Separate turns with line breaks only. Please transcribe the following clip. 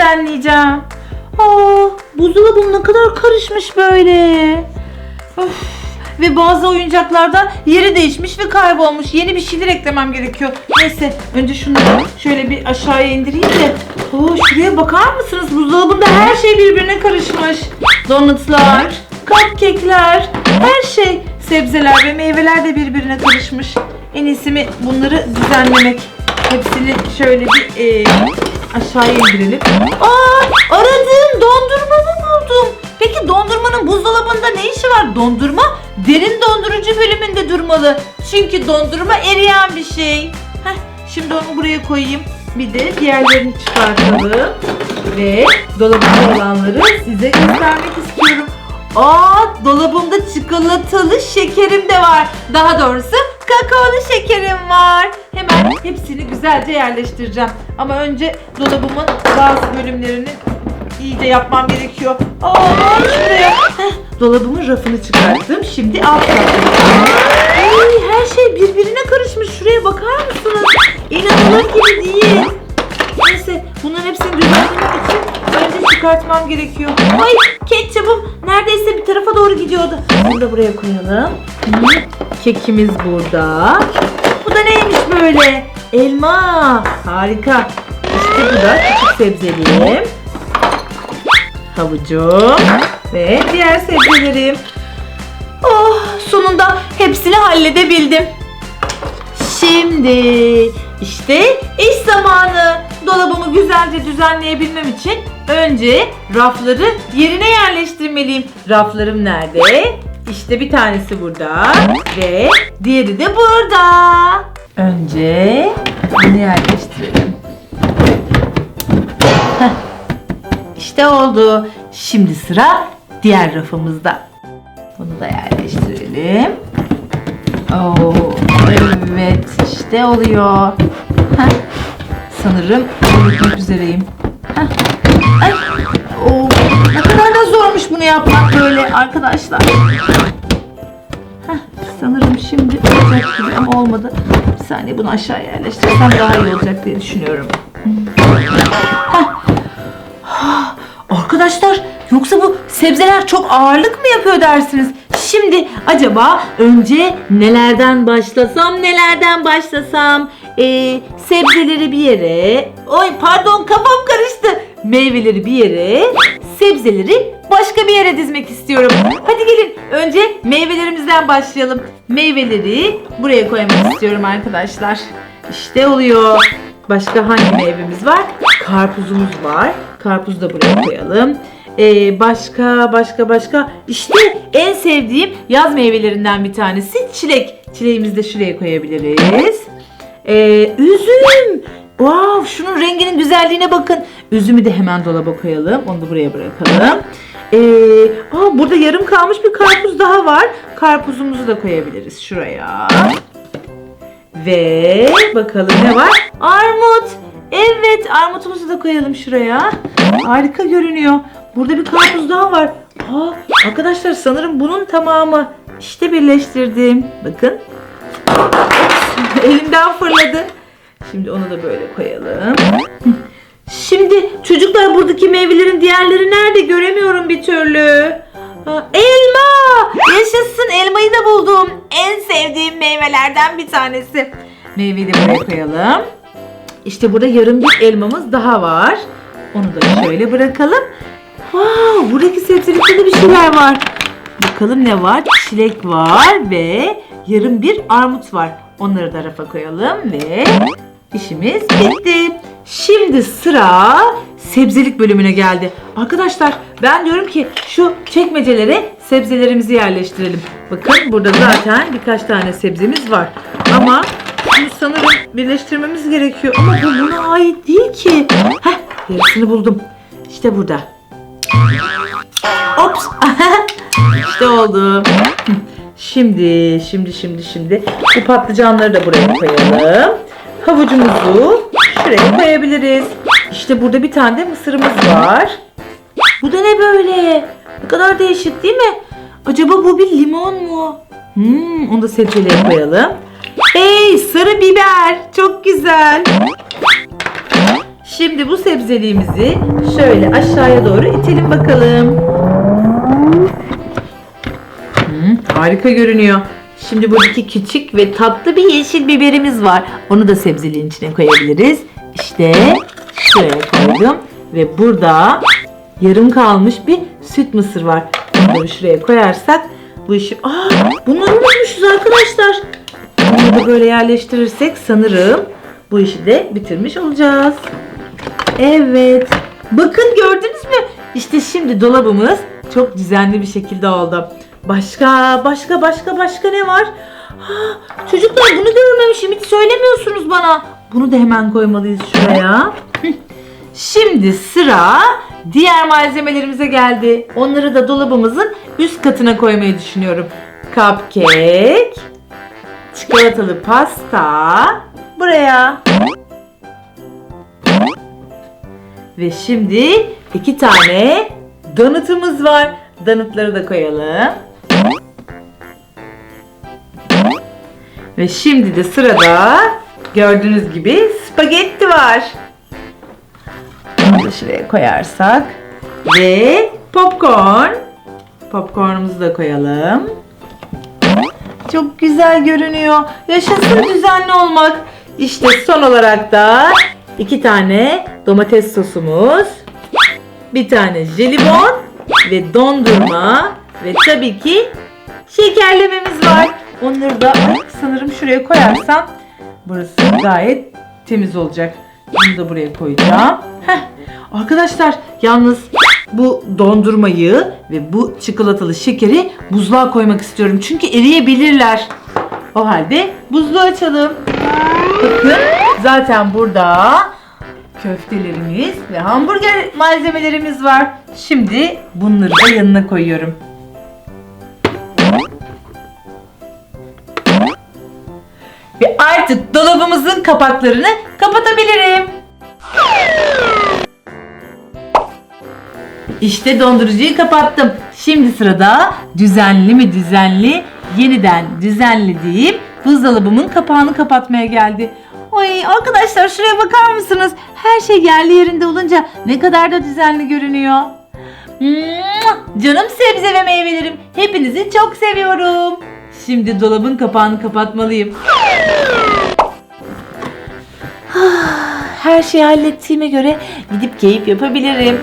düzenleyeceğim. Aa, buzdolabım ne kadar karışmış böyle. Of. Ve bazı oyuncaklarda yeri değişmiş ve kaybolmuş. Yeni bir şeyler eklemem gerekiyor. Neyse önce şunları şöyle bir aşağıya indireyim de. Oo, şuraya bakar mısınız? Buzdolabında her şey birbirine karışmış. Donutlar, cupcake'ler, her şey. Sebzeler ve meyveler de birbirine karışmış. En iyisi mi bunları düzenlemek. Hepsini şöyle bir e, aşağıya indirelim. Aa, aradığım dondurmamı buldum. Peki dondurmanın buzdolabında ne işi var? Dondurma derin dondurucu bölümünde durmalı. Çünkü dondurma eriyen bir şey. Heh, şimdi onu buraya koyayım. Bir de diğerlerini çıkartalım. Ve dolabımda olanları size göstermek istiyorum. Aa, dolabımda çikolatalı şekerim de var. Daha doğrusu kakaolu şekerim var. Hepsini güzelce yerleştireceğim. Ama önce dolabımın bazı bölümlerini iyice yapmam gerekiyor. Aa, şuraya. Dolabımın rafını çıkarttım. Şimdi alt. Ay, her şey birbirine karışmış. Şuraya bakar mısınız? İnanılır gibi değil. Neyse bunların hepsini düzenlemek için önce çıkartmam gerekiyor. Ay ketçapım neredeyse bir tarafa doğru gidiyordu. Bunu da buraya koyalım. Kekimiz burada. Bu da neymiş böyle? Elma. Harika. İşte bu da küçük sebzeliğim. Havucum ve diğer sebzelerim. Oh sonunda hepsini halledebildim. Şimdi işte iş zamanı. Dolabımı güzelce düzenleyebilmem için önce rafları yerine yerleştirmeliyim. Raflarım nerede? İşte bir tanesi burada ve diğeri de burada. Önce bunu yerleştirelim. Heh, İşte oldu. Şimdi sıra diğer rafımızda. Bunu da yerleştirelim. Oo, evet işte oluyor. Heh, sanırım bitmek üzereyim. Heh. Yapmak böyle arkadaşlar. Heh, sanırım şimdi olacak gibi ama olmadı. Bir saniye bunu aşağı yerleştirsem daha iyi olacak diye düşünüyorum. Arkadaşlar yoksa bu sebzeler çok ağırlık mı yapıyor dersiniz? Şimdi acaba önce nelerden başlasam nelerden başlasam Ee, sebzeleri bir yere oy pardon kafam karıştı meyveleri bir yere sebzeleri başka bir yere dizmek istiyorum. Hadi gelin önce meyvelerimizden başlayalım. Meyveleri buraya koymak istiyorum arkadaşlar. İşte oluyor. Başka hangi meyvemiz var? Karpuzumuz var. Karpuzu da buraya koyalım. Ee, başka başka başka işte en sevdiğim yaz meyvelerinden bir tanesi çilek. Çileğimizi de şuraya koyabiliriz. Ee, üzüm. Wow, şunun renginin güzelliğine bakın. Üzümü de hemen dolaba koyalım. Onu da buraya bırakalım. Ee, aa, burada yarım kalmış bir karpuz daha var. Karpuzumuzu da koyabiliriz şuraya. Ve bakalım ne var? Armut. Evet armutumuzu da koyalım şuraya. Harika görünüyor. Burada bir karpuz daha var. Aa, arkadaşlar sanırım bunun tamamı. İşte birleştirdim. Bakın. Elimden fırladı. Şimdi onu da böyle koyalım. Şimdi çocuklar buradaki meyvelerin diğerleri nerede göremiyorum bir türlü. Elma! Yaşasın elmayı da buldum. En sevdiğim meyvelerden bir tanesi. Meyveyi de buraya koyalım. İşte burada yarım bir elmamız daha var. Onu da şöyle bırakalım. Wow, buradaki sebzelikte de bir şeyler var. Bakalım ne var? Çilek var ve yarım bir armut var. Onları da rafa koyalım ve işimiz bitti. Şimdi sıra sebzelik bölümüne geldi. Arkadaşlar ben diyorum ki şu çekmecelere sebzelerimizi yerleştirelim. Bakın burada zaten birkaç tane sebzemiz var. Ama bunu sanırım birleştirmemiz gerekiyor. Ama bu buna ait değil ki. Heh, yarısını buldum. İşte burada. Ops. işte oldu. Şimdi, şimdi, şimdi, şimdi bu patlıcanları da buraya koyalım. Havucumuzu şuraya koyabiliriz. İşte burada bir tane de mısırımız var. Bu da ne böyle? Ne kadar değişik değil mi? Acaba bu bir limon mu? Hmm, onu da sebzelere koyalım. Hey sarı biber. Çok güzel. Şimdi bu sebzeliğimizi şöyle aşağıya doğru itelim bakalım. Hı, harika görünüyor. Şimdi buradaki küçük ve tatlı bir yeşil biberimiz var. Onu da sebzeliğin içine koyabiliriz. İşte şuraya koydum. Ve burada yarım kalmış bir süt mısır var. Bunları şuraya koyarsak bu işi... Aa, bunları unutmuşuz arkadaşlar. Bunları da böyle yerleştirirsek sanırım bu işi de bitirmiş olacağız. Evet. Bakın gördünüz mü? İşte şimdi dolabımız çok düzenli bir şekilde oldu. Başka, başka, başka, başka ne var? Ha, çocuklar bunu görmemişim. Hiç söylemiyorsunuz bana. Bunu da hemen koymalıyız şuraya. Şimdi sıra diğer malzemelerimize geldi. Onları da dolabımızın üst katına koymayı düşünüyorum. Cupcake, çikolatalı pasta buraya. Ve şimdi iki tane donutumuz var. Donutları da koyalım. Ve şimdi de sırada gördüğünüz gibi spagetti var. Bunu şuraya koyarsak. Ve popcorn. Popcornumuzu da koyalım. Çok güzel görünüyor. Yaşasın düzenli olmak. İşte son olarak da iki tane domates sosumuz. Bir tane jelibon ve dondurma ve tabii ki şekerlememiz var. Onları da sanırım şuraya koyarsam burası gayet temiz olacak. Bunu da buraya koyacağım. Heh. Arkadaşlar yalnız bu dondurmayı ve bu çikolatalı şekeri buzluğa koymak istiyorum. Çünkü eriyebilirler. O halde buzluğu açalım. Bakın zaten burada köftelerimiz ve hamburger malzemelerimiz var. Şimdi bunları da yanına koyuyorum. Ve artık dolabımızın kapaklarını kapatabilirim. İşte dondurucuyu kapattım. Şimdi sırada düzenli mi düzenli, yeniden düzenlediğim buzdolabımın kapağını kapatmaya geldi. Ay arkadaşlar şuraya bakar mısınız? Her şey yerli yerinde olunca ne kadar da düzenli görünüyor. Canım sebze ve meyvelerim. Hepinizi çok seviyorum. Şimdi dolabın kapağını kapatmalıyım. Her şeyi hallettiğime göre gidip keyif yapabilirim.